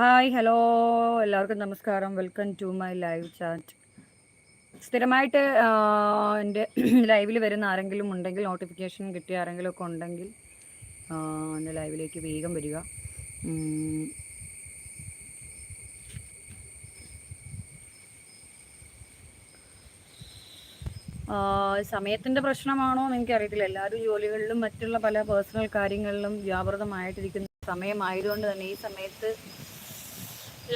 Hi hello എല്ലാവർക്കും നമസ്കാരം. Welcome to my live chat സ്ഥിരമായിട്ട് എന്റെ ലൈവിൽ വരുന്ന ആരെങ്കിലും ഉണ്ടെങ്കിൽ നോട്ടിഫിക്കേഷൻ കിട്ടിയ ആരെങ്കിലും ഒക്കെ ഉണ്ടെങ്കിൽ എന്റെ ലൈവിലേക്ക് വേഗം വരിക. സമയത്തിന്റെ പ്രശ്നമാണോ എന്ന് എനിക്കറിയത്തില്ല. എല്ലാവരും ജോലികളിലും മറ്റുള്ള പല പേഴ്സണൽ കാര്യങ്ങളിലും വ്യാപൃതമായിട്ടിരിക്കുന്ന സമയമായതുകൊണ്ട് തന്നെ ഈ സമയത്ത്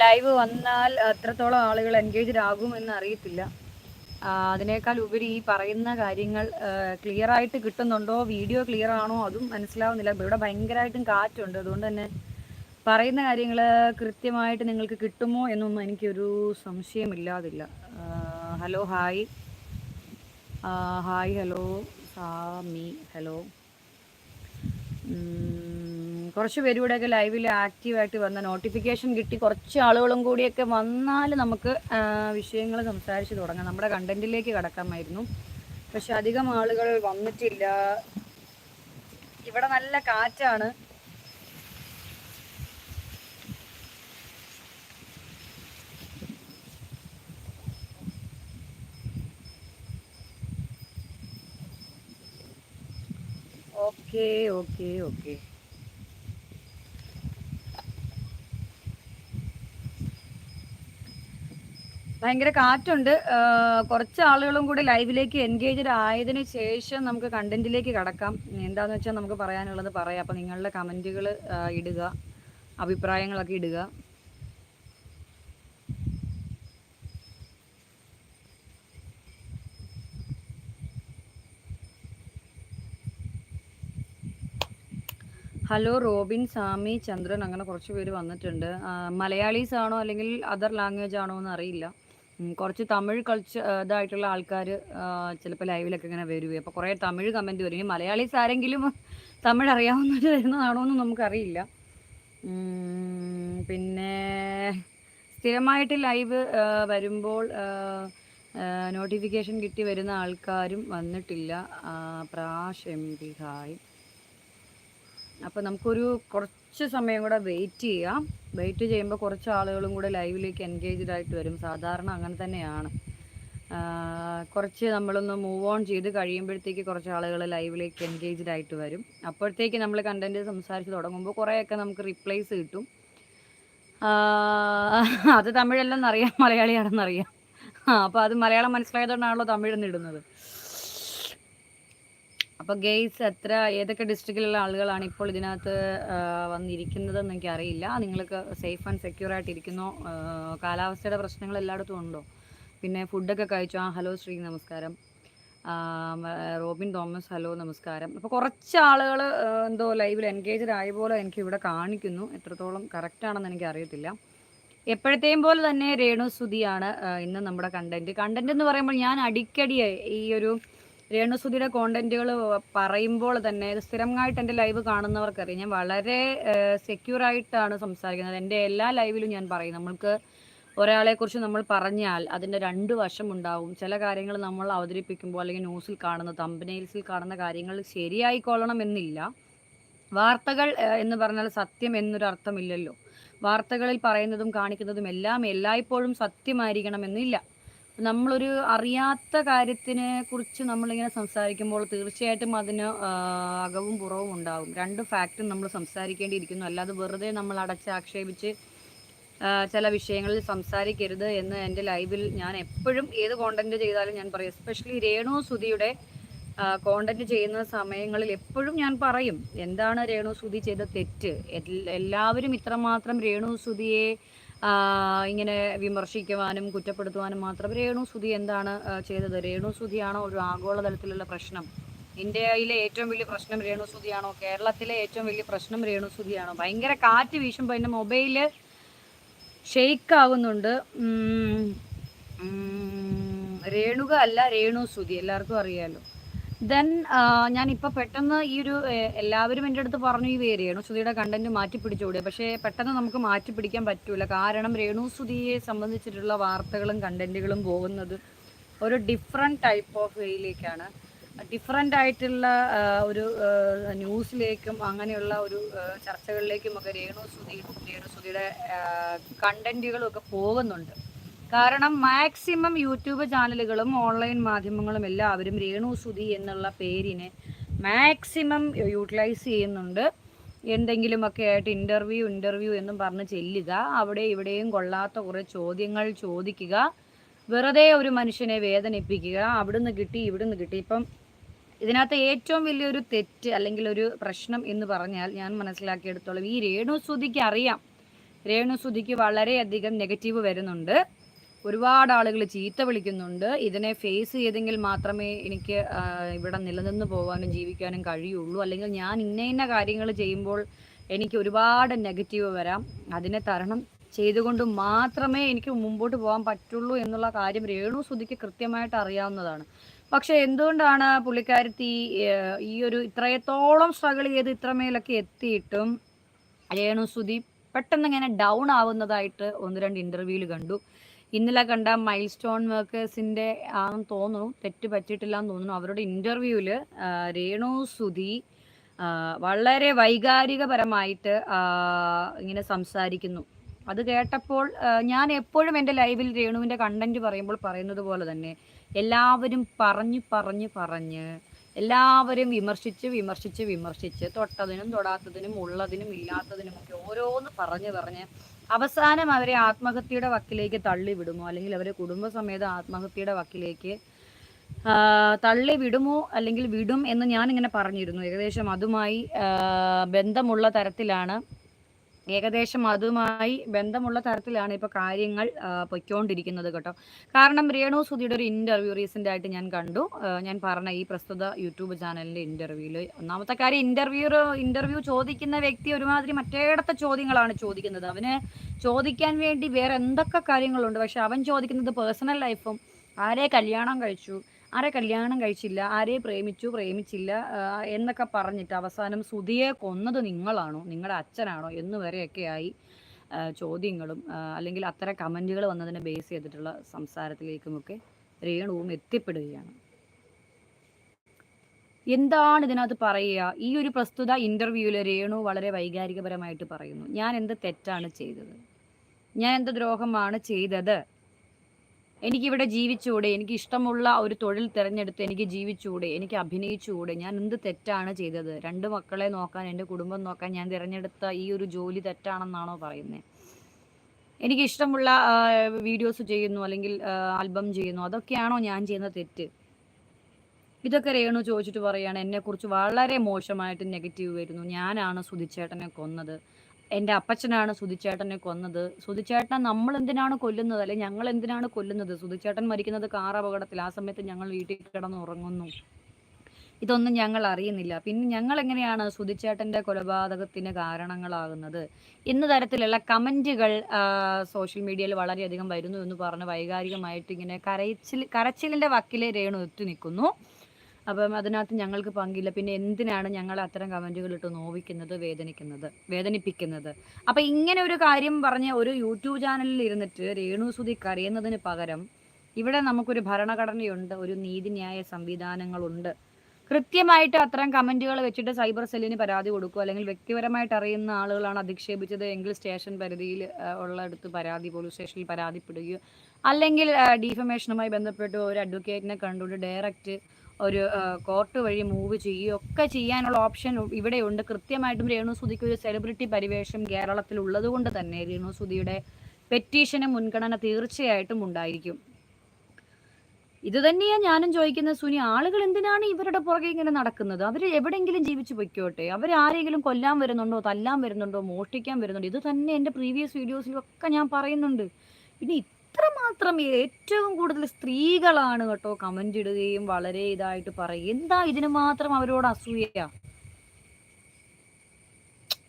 ലൈവ് വന്നാൽ എത്രത്തോളം ആളുകൾ എൻഗേജ്ഡ് ആകുമെന്ന് അറിയത്തില്ല. അതിനേക്കാൾ ഉപരി ഈ പറയുന്ന കാര്യങ്ങൾ ക്ലിയർ ആയിട്ട് കിട്ടുന്നുണ്ടോ? വീഡിയോ ക്ലിയർ ആണോ? അതും മനസ്സിലാവുന്നില്ല. ഇവിടെ ഭയങ്കരമായിട്ടും കാറ്റുണ്ട്. അതുകൊണ്ട് തന്നെ പറയുന്ന കാര്യങ്ങൾ കൃത്യമായിട്ട് നിങ്ങൾക്ക് കിട്ടുമോ എന്നൊന്നും എനിക്കൊരു സംശയമില്ലാതില്ല hello hi. Hi hello Sami hello. കുറച്ച് പേരൂടെയൊക്കെ ലൈവിൽ ആക്റ്റീവായിട്ട് വന്ന നോട്ടിഫിക്കേഷൻ കിട്ടി. കുറച്ച് ആളുകളും കൂടിയൊക്കെ വന്നാൽ നമുക്ക് വിഷയങ്ങൾ സംസാരിച്ച് തുടങ്ങാം. നമ്മുടെ കണ്ടന്റിലേക്ക് കടക്കാമായിരുന്നു. പക്ഷെ അധികം ആളുകൾ വന്നിട്ടില്ല. ഇവിടെ നല്ല കാറ്റാണ്. Okay okay okay. ഭയങ്കര കാറ്റുണ്ട്. കുറച്ച് ആളുകളും കൂടി ലൈവിലേക്ക് എൻഗേജ്ഡ് ആയതിനു ശേഷം നമുക്ക് കണ്ടന്റിലേക്ക് കടക്കാം. എന്താന്ന് വെച്ചാൽ നമുക്ക് പറയാനുള്ളത് പറയാം. അപ്പം നിങ്ങളുടെ കമന്റുകൾ ഇടുക. അഭിപ്രായങ്ങളൊക്കെ ഇടുക. ഹലോ റോബിൻ സാമി ചന്ദ്രൻ അങ്ങനെ കുറച്ച് പേര് വന്നിട്ടുണ്ട്. മലയാളീസ് ആണോ അല്ലെങ്കിൽ അതർ ലാംഗ്വേജ് ആണോ എന്ന് അറിയില്ല. കുറച്ച് തമിഴ് കൾച്ചർ ഇതായിട്ടുള്ള ആൾക്കാർ ചിലപ്പോൾ ലൈവിലൊക്കെ ഇങ്ങനെ വരുവേ. അപ്പോൾ കുറേ തമിഴ് കമന്റ് വരും. ഇനി മലയാളീസ് ആരെങ്കിലും തമിഴ് അറിയാവുന്നവർ വരുന്നതാണോ എന്ന് നമുക്കറിയില്ല. പിന്നെ സ്ഥിരമായിട്ട് ലൈവ് വരുമ്പോൾ നോട്ടിഫിക്കേഷൻ കിട്ടി വരുന്ന ആൾക്കാരും വന്നിട്ടില്ല. പ്രാഷ് എം പി അപ്പോൾ നമുക്കൊരു കുറച്ച് സമയം കൂടെ വെയിറ്റ് ചെയ്യാം. വെയിറ്റ് ചെയ്യുമ്പോൾ കുറച്ച് ആളുകളും കൂടെ ലൈവിലേക്ക് എൻഗേജ്ഡ് ആയിട്ട് വരും. സാധാരണ അങ്ങനെ തന്നെയാണ്. കുറച്ച് നമ്മളൊന്ന് മൂവ് ഓൺ ചെയ്ത് കഴിയുമ്പോഴത്തേക്ക് കുറച്ച് ആളുകൾ ലൈവിലേക്ക് എൻഗേജ്ഡ് ആയിട്ട് വരും. അപ്പോഴത്തേക്ക് നമ്മൾ കണ്ടന്റ് സംസാരിച്ച് തുടങ്ങുമ്പോൾ കുറേയൊക്കെ നമുക്ക് റിപ്ലൈസ് കിട്ടും. അത് തമിഴല്ലെന്നറിയാം മലയാളിയാണെന്നറിയാം. അപ്പോൾ അത് മലയാളം മനസ്സിലായതുകൊണ്ടാണല്ലോ തമിഴെന്ന് ഇടുന്നത്. അപ്പോൾ ഗെയ്സ് എത്ര ഏതൊക്കെ ഡിസ്ട്രിക്റ്റിലുള്ള ആളുകളാണ് ഇപ്പോൾ ഇതിനകത്ത് ആ, വന്നിരിക്കുന്നതെന്ന് എനിക്കറിയില്ല. നിങ്ങൾക്ക് സേഫ് ആൻഡ് സെക്യൂർ ആയിട്ട് ഇരിക്കുന്നോ ആ, കാലാവസ്ഥയുടെ പ്രശ്നങ്ങൾ എല്ലായിടത്തും ഉണ്ടോ? പിന്നെ ഫുഡൊക്കെ കഴിച്ചു? ആ ഹലോ ശ്രീ നമസ്കാരം. റോബിൻ തോമസ് ഹലോ നമസ്കാരം. അപ്പോൾ കുറച്ച് ആളുകൾ എന്തോ ലൈവിൽ എൻഗേജ്ഡ് ആയ പോലെ എനിക്ക് ഇവിടെ കാണിക്കുന്നു. എത്രത്തോളം കറക്റ്റ് ആണെന്ന് എനിക്ക് അറിയത്തില്ല എപ്പോഴത്തെയും പോലെ തന്നെ രേണു ആ, ഇന്ന് നമ്മുടെ കണ്ടന്റ് കണ്ടന്റ് എന്ന് പറയുമ്പോൾ ഞാൻ അടിക്കടി ഈ ഒരു രേണുസുധിയുടെ കോണ്ടന്റുകൾ പറയുമ്പോൾ തന്നെ സ്ഥിരമായിട്ട് എന്റെ ലൈവ് കാണുന്നവർക്കറിയാം. ഞാൻ വളരെ സെക്യൂർ ആയിട്ടാണ് സംസാരിക്കുന്നത്. എന്റെ എല്ലാ ലൈവിലും ഞാൻ പറയും. നമ്മൾക്ക് ഒരാളെക്കുറിച്ച് നമ്മൾ പറഞ്ഞാൽ അതിന്റെ രണ്ട് വശം ഉണ്ടാവും. ചില കാര്യങ്ങൾ നമ്മൾ അവതരിപ്പിക്കുമ്പോൾ അല്ലെങ്കിൽ ന്യൂസിൽ കാണുന്ന തമ്പനെയിൽസിൽ കാണുന്ന കാര്യങ്ങൾ ശരിയായിക്കൊള്ളണം എന്നില്ല. വാർത്തകൾ എന്ന് പറഞ്ഞാൽ സത്യം എന്നൊരു അർത്ഥമില്ലല്ലോ വാർത്തകളിൽ പറയുന്നതും കാണിക്കുന്നതും എല്ലാം എല്ലായ്പ്പോഴും സത്യമായിരിക്കണമെന്നില്ല. നമ്മളൊരു അറിയാത്ത കാര്യത്തിനെ കുറിച്ച് നമ്മളിങ്ങനെ സംസാരിക്കുമ്പോൾ തീർച്ചയായിട്ടും അതിന് അകവും പുറവും ഉണ്ടാവും. രണ്ട് ഫാക്റ്റും നമ്മൾ സംസാരിക്കേണ്ടിയിരിക്കുന്നു. അല്ലാതെ വെറുതെ നമ്മൾ അടച്ച് ആക്ഷേപിച്ച് ചില വിഷയങ്ങളിൽ സംസാരിക്കരുത് എന്ന് എന്റെ ലൈവിൽ ഞാൻ എപ്പോഴും ഏത് കോണ്ടന്റ് ചെയ്താലും ഞാൻ പറയും. എസ്പെഷ്യലി രേണു സുധിയുടെ കോണ്ടന്റ് ചെയ്യുന്ന സമയങ്ങളിൽ എപ്പോഴും ഞാൻ പറയും എന്താണ് രേണു സുധി ചെയ്ത തെറ്റ്? എല്ലാവരും ഇത്രമാത്രം രേണു സുധിയെ ഇങ്ങനെ വിമർശിക്കുവാനും കുറ്റപ്പെടുത്തുവാനും മാത്രം. രേണു സുധി എന്താണ് ചെയ്തത്? രേണു സുധിയാണോ ഒരു ആഗോളതലത്തിലുള്ള പ്രശ്നം? ഇന്ത്യയിലെ ഏറ്റവും വലിയ പ്രശ്നം രേണു സുധിയാണോ? കേരളത്തിലെ ഏറ്റവും വലിയ പ്രശ്നം രേണു സുധിയാണോ? ഭയങ്കര കാറ്റ് വീശുമ്പോൾ എന്റെ മൊബൈൽ ഷെയ്ക്ക് ഉം, രേണുക അല്ല രേണു സുധി. എല്ലാവർക്കും അറിയാലോ. ദെൻ ഇപ്പൊ പെട്ടെന്ന് ഈ ഒരു എല്ലാവരും എന്റെ അടുത്ത് പറഞ്ഞു ഈ വേ- രേണു സുധിയുടെ കണ്ടന്റ് മാറ്റി പിടിച്ചുകൂടെ പക്ഷേ പെട്ടെന്ന് നമുക്ക് മാറ്റി പിടിക്കാൻ പറ്റൂല. കാരണം രേണു സുധിയെ സംബന്ധിച്ചിട്ടുള്ള വാർത്തകളും കണ്ടന്റുകളും പോകുന്നത് ഒരു ഡിഫറെന്റ് ടൈപ്പ് ഓഫ് വേയിലേക്കാണ് ഡിഫറെന്റ് ആയിട്ടുള്ള ഒരു ന്യൂസിലേക്കും അങ്ങനെയുള്ള ഒരു ചർച്ചകളിലേക്കും ഒക്കെ രേണുസുതി രേണുസുതിയുടെ കണ്ടന്റുകളും ഒക്കെ പോകുന്നുണ്ട്. കാരണം മാക്സിമം യൂട്യൂബ് ചാനലുകളും ഓൺലൈൻ മാധ്യമങ്ങളും എല്ലാവരും രേണു സുധി എന്നുള്ള പേരിനെ മാക്സിമം യൂട്ടിലൈസ് ചെയ്യുന്നുണ്ട്. എന്തെങ്കിലുമൊക്കെ ആയിട്ട് ഇന്റർവ്യൂ ഇന്റർവ്യൂ എന്നും പറഞ്ഞ് ചെല്ലുക. അവിടെ ഇവിടെയും കൊള്ളാത്ത കുറേ ചോദ്യങ്ങൾ ചോദിക്കുക. വെറുതെ ഒരു മനുഷ്യനെ വേദനിപ്പിക്കുക. അവിടുന്ന് കിട്ടി ഇവിടുന്ന് കിട്ടി. ഇപ്പം ഇതിനകത്ത് ഏറ്റവും വലിയൊരു തെറ്റ് അല്ലെങ്കിൽ ഒരു പ്രശ്നം എന്ന് പറഞ്ഞാൽ ഞാൻ മനസ്സിലാക്കിയെടുത്തോളം ഈ രേണുസുതിക്ക് അറിയാം. രേണുസുതിക്ക് വളരെയധികം നെഗറ്റീവ് വരുന്നുണ്ട്. ഒരുപാട് ആളുകൾ ചീത്ത വിളിക്കുന്നുണ്ട്. ഇതിനെ ഫേസ് ചെയ്തെങ്കിൽ മാത്രമേ എനിക്ക് ഇവിടെ നിലനിന്ന് പോകാനും ജീവിക്കാനും കഴിയുള്ളൂ. അല്ലെങ്കിൽ ഞാൻ ഇന്ന ഇന്ന കാര്യങ്ങൾ ചെയ്യുമ്പോൾ എനിക്ക് ഒരുപാട് നെഗറ്റീവ് വരാം. അതിനെ തരണം ചെയ്തുകൊണ്ട് മാത്രമേ എനിക്ക് മുമ്പോട്ട് പോകാൻ പറ്റുള്ളൂ എന്നുള്ള കാര്യം രേണു സുധിക്ക് കൃത്യമായിട്ട് അറിയാവുന്നതാണ്. പക്ഷെ എന്തുകൊണ്ടാണ് പുള്ളിക്കാരത്തി ഈ ഒരു ഇത്രയത്തോളം സ്ട്രഗിൾ ചെയ്ത് ഇത്രമേലൊക്കെ എത്തിയിട്ടും രേണു സുധി പെട്ടെന്ന് ഇങ്ങനെ ഡൗൺ ആവുന്നതായിട്ട് ഒന്ന് രണ്ട് ഇന്റർവ്യൂവിൽ കണ്ടു. ഇന്നലെ കണ്ട മൈൽ സ്റ്റോൺ വർക്കേഴ്സിന്റെ ആണെന്ന് തോന്നുന്നു. തെറ്റ് പറ്റിയിട്ടില്ല എന്ന് തോന്നുന്നു. അവരുടെ ഇന്റർവ്യൂവിൽ രേണു സുധി വളരെ വൈകാരികപരമായിട്ട് ഇങ്ങനെ സംസാരിക്കുന്നു. അത് കേട്ടപ്പോൾ ഞാൻ എപ്പോഴും എന്റെ ലൈവിൽ രേണുവിന്റെ കണ്ടന്റ് പറയുമ്പോൾ പറയുന്നത് പോലെ തന്നെ എല്ലാവരും പറഞ്ഞ് പറഞ്ഞ് പറഞ്ഞ് എല്ലാവരും വിമർശിച്ച് വിമർശിച്ച് വിമർശിച്ച് തൊട്ടതിനും തൊടാത്തതിനും ഉള്ളതിനും ഇല്ലാത്തതിനും ഒക്കെ ഓരോന്ന് പറഞ്ഞ് പറഞ്ഞ് അവസാനം അവരെ ആത്മഹത്യയുടെ വക്കിലേക്ക് തള്ളി വിടുമോ? അല്ലെങ്കിൽ അവരെ കുടുംബസമേത ആത്മഹത്യയുടെ വക്കിലേക്ക് തള്ളി വിടുമോ? അല്ലെങ്കിൽ വിടും എന്ന് ഞാൻ ഇങ്ങനെ പറഞ്ഞിരുന്നു. ഏകദേശം അതുമായി ബന്ധമുള്ള തരത്തിലാണ് ഏകദേശം അതുമായി ബന്ധമുള്ള തരത്തിലാണ് ഇപ്പോൾ കാര്യങ്ങൾ പൊയ്ക്കൊണ്ടിരിക്കുന്നത് കേട്ടോ. കാരണം രേണു സുധിയുടെ ഒരു ഇന്റർവ്യൂ റീസെന്റ് ആയിട്ട് ഞാൻ കണ്ടു. ഞാൻ പറഞ്ഞ ഈ പ്രസ്തുത യൂട്യൂബ് ചാനലിന്റെ ഇന്റർവ്യൂവിൽ ഒന്നാമത്തെ കാര്യം ഇന്റർവ്യൂ ഇന്റർവ്യൂ ചോദിക്കുന്ന വ്യക്തി ഒരുമാതിരി മറ്റേടത്തെ ചോദ്യങ്ങളാണ് ചോദിക്കുന്നത്. അവന് ചോദിക്കാൻ വേണ്ടി വേറെ എന്തൊക്കെ കാര്യങ്ങളുണ്ട്? പക്ഷെ അവൻ ചോദിക്കുന്നത് പേഴ്സണൽ ലൈഫും ആരെ കല്യാണം കഴിച്ചു ആരെ കല്യാണം കഴിച്ചില്ല ആരെ പ്രേമിച്ചു പ്രേമിച്ചില്ല എന്നൊക്കെ പറഞ്ഞിട്ട് അവസാനം സുധിയെ കൊന്നത് നിങ്ങളാണോ നിങ്ങളുടെ അച്ഛനാണോ എന്ന് വരെയൊക്കെയായി ചോദ്യങ്ങളും അല്ലെങ്കിൽ അത്തരം കമന്റുകൾ വന്നതിനെ ബേസ് ചെയ്തിട്ടുള്ള സംസാരത്തിലേക്കുമൊക്കെ രേണുവും എത്തിപ്പെടുകയാണ്. എന്താണ് ഇതിനകത്ത് പറയുക? ഈ ഒരു പ്രസ്തുത ഇന്റർവ്യൂവിൽ രേണു വളരെ വൈകാരികപരമായിട്ട് പറയുന്നു. ഞാൻ എന്ത് തെറ്റാണ് ചെയ്തത്? ഞാൻ എന്ത് ദ്രോഹമാണ് ചെയ്തത്? എനിക്കിവിടെ ജീവിച്ചുകൂടെ എനിക്ക് ഇഷ്ടമുള്ള ഒരു തൊഴിൽ തിരഞ്ഞെടുത്ത് എനിക്ക് ജീവിച്ചുകൂടെ എനിക്ക് അഭിനയിച്ചുകൂടെ ഞാൻ എന്ത് തെറ്റാണ് ചെയ്തത്? രണ്ട് മക്കളെ നോക്കാൻ എന്റെ കുടുംബം നോക്കാൻ ഞാൻ തിരഞ്ഞെടുത്ത ഈ ഒരു ജോലി തെറ്റാണെന്നാണോ പറയുന്നത് എനിക്ക് ഇഷ്ടമുള്ള വീഡിയോസ് ചെയ്യുന്നു അല്ലെങ്കിൽ ആൽബം ചെയ്യുന്നു അതൊക്കെയാണോ ഞാൻ ചെയ്യുന്ന തെറ്റ്? ഇതൊക്കെ രേണു ചോദിച്ചിട്ട് പറയുകയാണ് എന്നെക്കുറിച്ച് വളരെ മോശമായിട്ട് നെഗറ്റീവ് വരുന്നു. ഞാനാണ് സുധിച്ചേട്ടനെ കൊന്നത്. എന്റെ അപ്പച്ചനാണ് സുധിച്ചേട്ടനെ കൊന്നത്. സുധിച്ചേട്ടനെ നമ്മൾ എന്തിനാണ് കൊല്ലുന്നത്? അല്ലെ ഞങ്ങൾ എന്തിനാണ് കൊല്ലുന്നത്? സുധിച്ചേട്ടൻ മരിക്കുന്നത് കാർ അപകടത്തിൽ ആ സമയത്ത് ഞങ്ങൾ വീട്ടിൽ കിടന്ന് ഉറങ്ങുന്നു ഇതൊന്നും ഞങ്ങൾ അറിയുന്നില്ല. പിന്നെ ഞങ്ങൾ എങ്ങനെയാണ് സുധിച്ചേട്ടന്റെ കൊലപാതകത്തിന് കാരണങ്ങളാകുന്നത്? എന്ന തരത്തിലുള്ള കമന്റുകൾ സോഷ്യൽ മീഡിയയിൽ വളരെയധികം വരുന്നു എന്ന് പറഞ്ഞ് വൈകാരികമായിട്ട് ഇങ്ങനെ കരച്ചിൽ കരച്ചിലിന്റെ വക്കിലെ രേണു എത്തി നിൽക്കുന്നു. അപ്പം അതിനകത്ത് ഞങ്ങൾക്ക് പങ്കില്ല. പിന്നെ എന്തിനാണ് ഞങ്ങൾ അത്തരം കമന്റുകൾ ഇട്ട് നോവിക്കുന്നത് വേദനിക്കുന്നത് വേദനിപ്പിക്കുന്നത്? അപ്പം ഇങ്ങനെ ഒരു കാര്യം പറഞ്ഞ ഒരു യൂട്യൂബ് ചാനലിൽ ഇരുന്നിട്ട് രേണു സുധി കരയുന്നതിന് പകരം ഇവിടെ നമുക്കൊരു ഭരണഘടനയുണ്ട് ഒരു നീതിന്യായ സംവിധാനങ്ങളുണ്ട്. കൃത്യമായിട്ട് അത്തരം കമന്റുകൾ വെച്ചിട്ട് സൈബർ സെല്ലിന് പരാതി കൊടുക്കുക അല്ലെങ്കിൽ വ്യക്തിപരമായിട്ട് അറിയുന്ന ആളുകളാണ് അധിക്ഷേപിച്ചത് എങ്കിൽ സ്റ്റേഷൻ പരിധിയിൽ ഉള്ളടത്ത് പരാതി പോലീസ് സ്റ്റേഷനിൽ പരാതിപ്പെടുകയോ അല്ലെങ്കിൽ ഡീഫമേഷനുമായി ബന്ധപ്പെട്ട് ഒരു അഡ്വക്കേറ്റിനെ കണ്ടുകൊണ്ട് ഡയറക്റ്റ് ഒരു കോർട്ട് വഴി മൂവ് ചെയ്യുകയോ ഒക്കെ ചെയ്യാനുള്ള ഓപ്ഷൻ ഇവിടെയുണ്ട്. കൃത്യമായിട്ടും രേണു സുധിക്ക് ഒരു സെലിബ്രിറ്റി പരിവേഷം കേരളത്തിൽ ഉള്ളത് കൊണ്ട് തന്നെ രേണു സുധിയുടെ പെറ്റീഷന് മുൻഗണന തീർച്ചയായിട്ടും ഉണ്ടായിരിക്കും. ഇത് തന്നെയാ ഞാനും ചോദിക്കുന്നത് സുനി ആളുകൾ എന്തിനാണ് ഇവരുടെ പുറകെ ഇങ്ങനെ നടക്കുന്നത്? അവർ എവിടെയെങ്കിലും ജീവിച്ചു പൊയ്ക്കോട്ടെ. അവർ ആരെങ്കിലും കൊല്ലാൻ വരുന്നുണ്ടോ തല്ലാൻ വരുന്നുണ്ടോ മോഷ്ടിക്കാൻ വരുന്നുണ്ടോ? ഇത് തന്നെ എന്റെ പ്രീവിയസ് വീഡിയോസിലൊക്കെ ഞാൻ പറയുന്നുണ്ട്. പിന്നെ ഇത്രമാത്രം ഏറ്റവും കൂടുതൽ സ്ത്രീകളാണ് കേട്ടോ കമന്റ് ഇടുകയും വളരെ ഇതായിട്ട് പറയും. എന്താ ഇതിന് മാത്രം അവരോട് അസൂയ?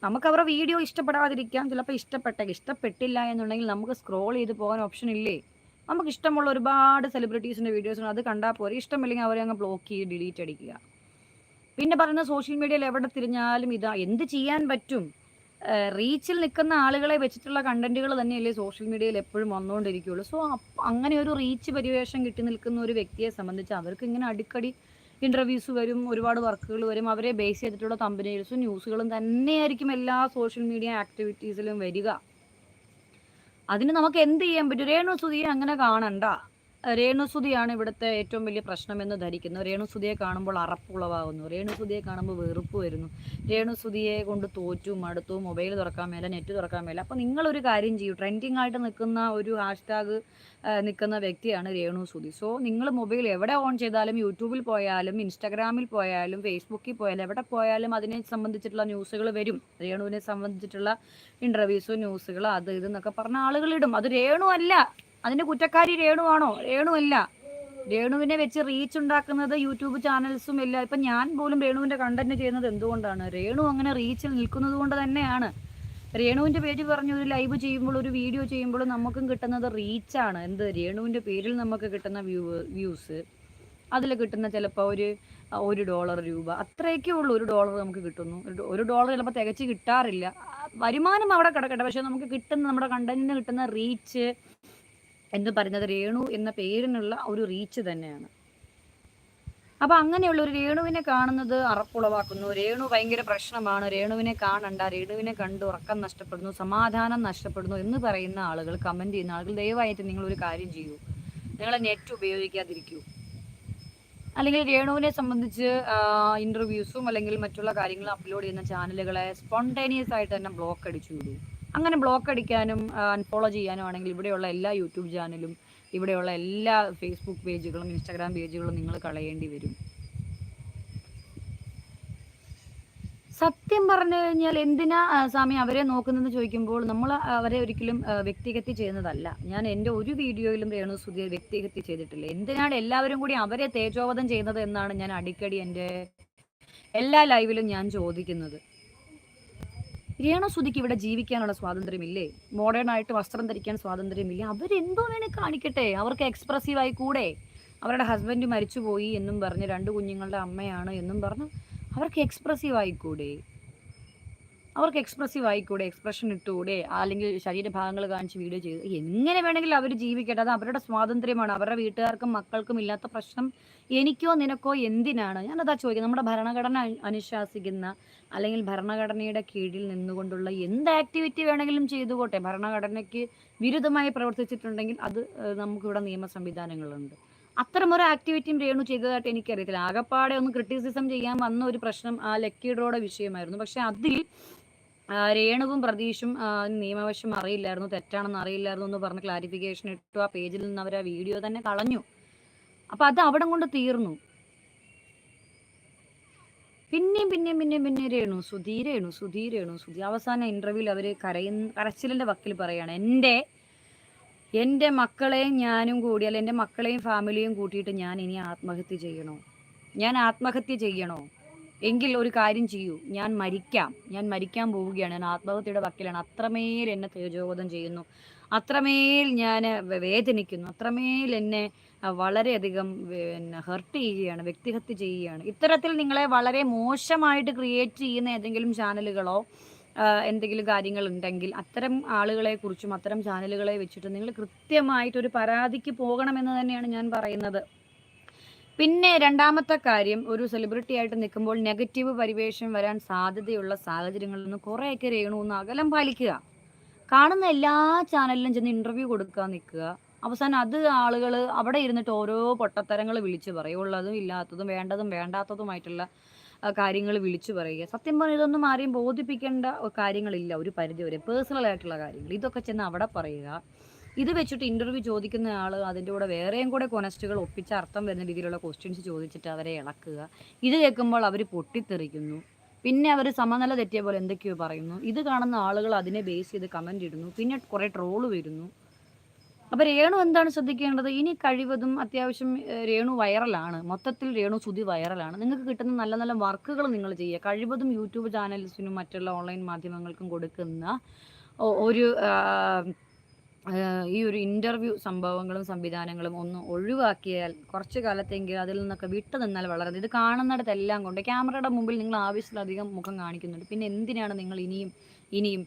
നമുക്ക് അവരുടെ വീഡിയോ ഇഷ്ടപ്പെടാതിരിക്കാം. ചിലപ്പോൾ ഇഷ്ടപ്പെട്ട ഇഷ്ടപ്പെട്ടില്ല എന്നുണ്ടെങ്കിൽ നമുക്ക് സ്ക്രോൾ ചെയ്ത് പോകാൻ ഓപ്ഷൻ ഇല്ലേ? നമുക്ക് ഇഷ്ടമുള്ള ഒരുപാട് സെലിബ്രിറ്റീസിന്റെ വീഡിയോസ് ഉണ്ട്. അത് കണ്ടാൽ പോരെ. ഇഷ്ടമില്ലെങ്കിൽ അവരെ അങ്ങ് ബ്ലോക്ക് ചെയ്ത് ഡിലീറ്റ് അടിക്കുക. പിന്നെ പറയുന്ന സോഷ്യൽ മീഡിയയിൽ എവിടെ തിരിഞ്ഞാലും ഇതാ എന്ത് ചെയ്യാൻ പറ്റും? റീച്ചിൽ നിൽക്കുന്ന ആളുകളെ വെച്ചിട്ടുള്ള കണ്ടന്റുകൾ തന്നെയല്ലേ സോഷ്യൽ മീഡിയയിൽ എപ്പോഴും വന്നുകൊണ്ടിരിക്കുകയുള്ളൂ സോ അങ്ങനെ ഒരു റീച്ച് പരിവേഷം കിട്ടി നിൽക്കുന്ന ഒരു വ്യക്തിയെ സംബന്ധിച്ച് അവർക്ക് ഇങ്ങനെ അടിക്കടി ഇന്റർവ്യൂസ് വരും ഒരുപാട് വർക്കുകൾ വരും. അവരെ ബേസ് ചെയ്തിട്ടുള്ള കമ്പനീസും ന്യൂസുകളും തന്നെയായിരിക്കും എല്ലാ സോഷ്യൽ മീഡിയ ആക്ടിവിറ്റീസിലും വരിക. അതിന് നമുക്ക് എന്ത് ചെയ്യാൻ പറ്റും? രേണു സുധിയെ അങ്ങനെ കാണണ്ട. രേണുസുതിയാണ് ഇവിടുത്തെ ഏറ്റവും വലിയ പ്രശ്നമെന്ന് ധരിക്കുന്നു. രേണുസുതിയെ കാണുമ്പോൾ അറപ്പുളവാകുന്നു. രേണുസുതിയെ കാണുമ്പോൾ വെറുപ്പ് വരുന്നു. രേണുസുതിയെ കൊണ്ട് തോറ്റു മടുത്തു മൊബൈൽ തുറക്കാൻ മേല നെറ്റ് തുറക്കാൻ മേല. അപ്പോൾ നിങ്ങളൊരു കാര്യം ചെയ്യൂ. ട്രെൻഡിങ് ആയിട്ട് നിൽക്കുന്ന ഒരു ഹാഷ്ടാഗ് നിൽക്കുന്ന വ്യക്തിയാണ് രേണുസുതി. സോ നിങ്ങൾ മൊബൈൽ എവിടെ ഓൺ ചെയ്താലും യൂട്യൂബിൽ പോയാലും ഇൻസ്റ്റാഗ്രാമിൽ പോയാലും ഫേസ്ബുക്കിൽ പോയാലും എവിടെ പോയാലും അതിനെ സംബന്ധിച്ചിട്ടുള്ള ന്യൂസുകൾ വരും. രേണുവിനെ സംബന്ധിച്ചിട്ടുള്ള ഇന്റർവ്യൂസും ന്യൂസുകൾ അത് ഇതെന്നൊക്കെ പറഞ്ഞ ആളുകളിടും അത് രേണു അല്ല. അതിന്റെ കുറ്റക്കാരി രേണുവാണോ? രേണു അല്ല രേണുവിനെ വെച്ച് റീച്ച് ഉണ്ടാക്കുന്നത് യൂട്യൂബ് ചാനൽസും എല്ലാം ഇപ്പം ഞാൻ പോലും രേണുവിന്റെ കണ്ടന്റ് ചെയ്യുന്നത് എന്തുകൊണ്ടാണ്? രേണു അങ്ങനെ റീച്ചിൽ നിൽക്കുന്നത് കൊണ്ട് തന്നെയാണ്. രേണുവിന്റെ പേര് പറഞ്ഞ് ഒരു ലൈവ് ചെയ്യുമ്പോൾ ഒരു വീഡിയോ ചെയ്യുമ്പോൾ നമുക്കും കിട്ടുന്നത് റീച്ചാണ് എന്ത്? രേണുവിന്റെ പേരിൽ നമുക്ക് കിട്ടുന്ന വ്യൂ വ്യൂസ് അതിൽ കിട്ടുന്ന ചിലപ്പോൾ ഒരു ഒരു ഡോളർ രൂപ. അത്രയൊക്കെ ഉള്ളൂ. ഒരു ഡോളർ നമുക്ക് കിട്ടുന്നു. ഒരു ഡോളർ ചിലപ്പോൾ തികച്ച് കിട്ടാറില്ല. വരുമാനം അവിടെ കിടക്കട്ടെ. പക്ഷേ നമുക്ക് കിട്ടുന്ന നമ്മുടെ കണ്ടന്റിന് കിട്ടുന്ന റീച്ച് എന്ന് പറയുന്നത് രേണു എന്ന പേരിനുള്ള ഒരു റീച്ച് തന്നെയാണ്. അപ്പൊ അങ്ങനെയുള്ള ഒരു രേണുവിനെ കാണുന്നത് അറപ്പുളവാക്കുന്നു രേണു ഭയങ്കര പ്രശ്നമാണ്. രേണുവിനെ കാണണ്ട. രേണുവിനെ കണ്ട് ഉറക്കം നഷ്ടപ്പെടുന്നു സമാധാനം നഷ്ടപ്പെടുന്നു എന്ന് പറയുന്ന ആളുകൾ കമന്റ് ചെയ്യുന്ന ആളുകൾ ദയവായിട്ട് നിങ്ങൾ ഒരു കാര്യം ചെയ്യൂ. നിങ്ങൾ നെറ്റ് ഉപയോഗിക്കാതിരിക്കൂ. അല്ലെങ്കിൽ രേണുവിനെ സംബന്ധിച്ച് ഇന്റർവ്യൂസും അല്ലെങ്കിൽ മറ്റുള്ള കാര്യങ്ങളും അപ്ലോഡ് ചെയ്യുന്ന ചാനലുകളെ സ്പോണ്ടേനിയസ് ആയിട്ട് തന്നെ ബ്ലോക്ക് അടിച്ചു വിടൂ. അങ്ങനെ ബ്ലോക്ക് അടിക്കാനും അൺഫോളോ ചെയ്യാനും ആണെങ്കിൽ ഇവിടെയുള്ള എല്ലാ യൂട്യൂബ് ചാനലും ഇവിടെയുള്ള എല്ലാ ഫേസ്ബുക്ക് പേജുകളും ഇൻസ്റ്റാഗ്രാം പേജുകളും നിങ്ങൾ കളയേണ്ടി വരും. സത്യം പറഞ്ഞു കഴിഞ്ഞാൽ എന്തിനാ സ്വാമി അവരെ നോക്കുന്നതെന്ന് ചോദിക്കുമ്പോൾ നമ്മൾ അവരെ ഒരിക്കലും വ്യക്തിഗതി ചെയ്യുന്നതല്ല. ഞാൻ എന്റെ ഒരു വീഡിയോയിലും രേണു സുധിയെ വ്യക്തിഗതി ചെയ്തിട്ടില്ല. എന്തിനാണ് എല്ലാവരും കൂടി അവരെ തേജോവധം ചെയ്യുന്നത് എന്നാണ് ഞാൻ അടിക്കടി എന്റെ എല്ലാ ലൈവിലും ഞാൻ ചോദിക്കുന്നത്. രേണു സുധിക്ക് ഇവിടെ ജീവിക്കാനുള്ള സ്വാതന്ത്ര്യമില്ലേ? മോഡേൺ ആയിട്ട് വസ്ത്രം ധരിക്കാൻ സ്വാതന്ത്ര്യമില്ല? അവരെന്തോ വേണേ കാണിക്കട്ടെ. അവർക്ക് എക്സ്പ്രസീവ് ആയി കൂടെ. അവരുടെ ഹസ്ബൻഡ് മരിച്ചുപോയി എന്നും പറഞ്ഞ് രണ്ട് കുഞ്ഞുങ്ങളുടെ അമ്മയാണ് എന്നും പറഞ്ഞ് അവർക്ക് എക്സ്പ്രസീവ് ആയിക്കൂടെ അവർക്ക് എക്സ്പ്രസീവ് ആയിക്കൂടെ എക്സ്പ്രഷൻ ഇട്ടുകൂടെ അല്ലെങ്കിൽ ശരീരഭാഗങ്ങൾ കാണിച്ച് വീഡിയോ ചെയ്ത് എങ്ങനെ വേണമെങ്കിലും അവർ ജീവിക്കട്ടെ? അത് അവരുടെ സ്വാതന്ത്ര്യമാണ്. അവരുടെ വീട്ടുകാർക്കും മക്കൾക്കും ഇല്ലാത്ത പ്രശ്നം എനിക്കോ നിനക്കോ എന്തിനാണ്? ഞാനതാ ചോദിക്കുന്നത്. നമ്മുടെ ഭരണഘടന അനുശാസിക്കുന്ന അല്ലെങ്കിൽ ഭരണഘടനയുടെ കീഴിൽ നിന്നുകൊണ്ടുള്ള എന്ത് ആക്ടിവിറ്റി വേണമെങ്കിലും ചെയ്തുകോട്ടെ ഭരണഘടനയ്ക്ക് വിരുദ്ധമായി പ്രവർത്തിച്ചിട്ടുണ്ടെങ്കിൽ അത് നമുക്കിവിടെ നിയമ സംവിധാനങ്ങളുണ്ട്. അത്തരമൊരു ആക്ടിവിറ്റിയും രേണു ചെയ്തതായിട്ട് എനിക്കറിയത്തില്ല. ആകപ്പാടെ ഒന്ന് ക്രിറ്റിസിസം ചെയ്യാൻ വന്ന ഒരു പ്രശ്നം ആ ലക്കി ഡ്രോയുടെ വിഷയമായിരുന്നു. പക്ഷെ അതിൽ രേണുവും പ്രതീഷും നിയമവശം അറിയില്ലായിരുന്നു തെറ്റാണെന്ന് അറിയില്ലായിരുന്നു എന്ന് പറഞ്ഞ് ക്ലാരിഫിക്കേഷൻ ഇട്ടു. ആ പേജിൽ നിന്ന് അവർ ആ വീഡിയോ തന്നെ കളഞ്ഞു. അപ്പൊ അത് അവിടെ കൊണ്ട് തീർന്നു. പിന്നെയും പിന്നെയും പിന്നെയും പിന്നെ രേണു സുധീരേണു രേണു സുധീ രേണു സുധി. അവസാന ഇന്റർവ്യൂവിൽ അവർ കരയുന്ന കരച്ചിലിന്റെ വക്കിൽ പറയാണ് എന്റെ എന്റെ മക്കളെയും ഞാനും കൂടി അല്ല എന്റെ മക്കളെയും ഫാമിലിയും കൂട്ടിയിട്ട് ഞാൻ ഇനി ആത്മഹത്യ ചെയ്യണോ? ഞാൻ ആത്മഹത്യ ചെയ്യണോ? എങ്കിൽ ഒരു കാര്യം ചെയ്യൂ ഞാൻ മരിക്കാം. ഞാൻ മരിക്കാൻ പോവുകയാണ്. ഞാൻ ആത്മഹത്യയുടെ വക്കിലാണ്. അത്രമേൽ എന്നെ തേജോവധം ചെയ്യുന്നു. അത്രമേൽ ഞാൻ വേദനിക്കുന്നു. അത്രമേൽ എന്നെ വളരെയധികം പിന്നെ ഹെർട്ട് ചെയ്യുകയാണ് വ്യക്തിഹത്യ ചെയ്യുകയാണ്. ഇത്തരത്തിൽ നിങ്ങളെ വളരെ മോശമായിട്ട് ക്രിയേറ്റ് ചെയ്യുന്ന ഏതെങ്കിലും ചാനലുകളോ എന്തെങ്കിലും കാര്യങ്ങൾ ഉണ്ടെങ്കിൽ അത്തരം ആളുകളെ കുറിച്ചും അത്തരം ചാനലുകളെ വെച്ചിട്ട് നിങ്ങൾ കൃത്യമായിട്ട് ഒരു പരാതിക്ക് പോകണമെന്ന് തന്നെയാണ് ഞാൻ പറയുന്നത്. പിന്നെ രണ്ടാമത്തെ കാര്യം ഒരു സെലിബ്രിറ്റി ആയിട്ട് നിൽക്കുമ്പോൾ നെഗറ്റീവ് പരിവേഷം വരാൻ സാധ്യതയുള്ള സാഹചര്യങ്ങളിൽ നിന്ന് കുറേയൊക്കെ രേണു ഒന്ന് അകലം പാലിക്കുക. കാണുന്ന എല്ലാ ചാനലിലും ചെന്ന് ഇന്റർവ്യൂ കൊടുക്കാൻ നിൽക്കുക. അവസാനം അത് ആളുകൾ അവിടെ ഇരുന്നിട്ട് ഓരോ പൊട്ടത്തരങ്ങൾ വിളിച്ചു പറയും. ഉള്ളതും ഇല്ലാത്തതും വേണ്ടതും വേണ്ടാത്തതുമായിട്ടുള്ള കാര്യങ്ങൾ വിളിച്ചു പറയുക. സത്യം പറഞ്ഞാൽ ഇതൊന്നും ആരെയും ബോധിപ്പിക്കേണ്ട കാര്യങ്ങളില്ല. ഒരു പരിധി വരെ പേഴ്സണൽ ആയിട്ടുള്ള കാര്യങ്ങൾ. ഇതൊക്കെ ചെന്ന് അവിടെ പറയുക. ഇത് വെച്ചിട്ട് ഇന്റർവ്യൂ ചോദിക്കുന്ന ആൾ അതിന്റെ കൂടെ വേറെയും കൂടെ കൊനസ്റ്റുകൾ ഒപ്പിച്ച അർത്ഥം വരുന്ന രീതിയിലുള്ള ക്വസ്റ്റ്യൻസ് ചോദിച്ചിട്ട് അവരെ ഇളക്കുക. ഇത് കേൾക്കുമ്പോൾ അവർ പൊട്ടിത്തെറിക്കുന്നു. പിന്നെ അവർ സമനില തെറ്റിയ പോലെ എന്തൊക്കെയോ പറയുന്നു. ഇത് കാണുന്ന ആളുകൾ അതിനെ ബേസ് ചെയ്ത് കമന്റ് ഇടുന്നു. പിന്നെ കുറേ ട്രോൾ വരുന്നു. അപ്പോൾ രേണു എന്താണ് ശ്രദ്ധിക്കേണ്ടത്? ഇനി കഴിവതും അത്യാവശ്യം രേണു വൈറലാണ്. മൊത്തത്തിൽ രേണു സുതി വൈറലാണ്. നിങ്ങൾക്ക് കിട്ടുന്ന നല്ല നല്ല വർക്കുകൾ നിങ്ങൾ ചെയ്യുക. കഴിവതും യൂട്യൂബ് ചാനൽസിനും മറ്റുള്ള ഓൺലൈൻ മാധ്യമങ്ങൾക്കും കൊടുക്കുന്ന ഒരു ഈ ഒരു ഇന്റർവ്യൂ സംഭവങ്ങളും സംവിധാനങ്ങളും ഒന്ന് ഒഴിവാക്കിയാൽ കുറച്ച് കാലത്തെങ്കിലും അതിൽ നിന്നൊക്കെ വിട്ടു നിന്നാൽ വളരെ ഇത് കാണുന്നിടത്തെല്ലാം കൊണ്ട് ക്യാമറയുടെ മുമ്പിൽ നിങ്ങൾ ആവശ്യത്തിലധികം മുഖം കാണിക്കുന്നുണ്ട്. പിന്നെ എന്തിനാണ് നിങ്ങൾ ഇനിയും ഇനിയും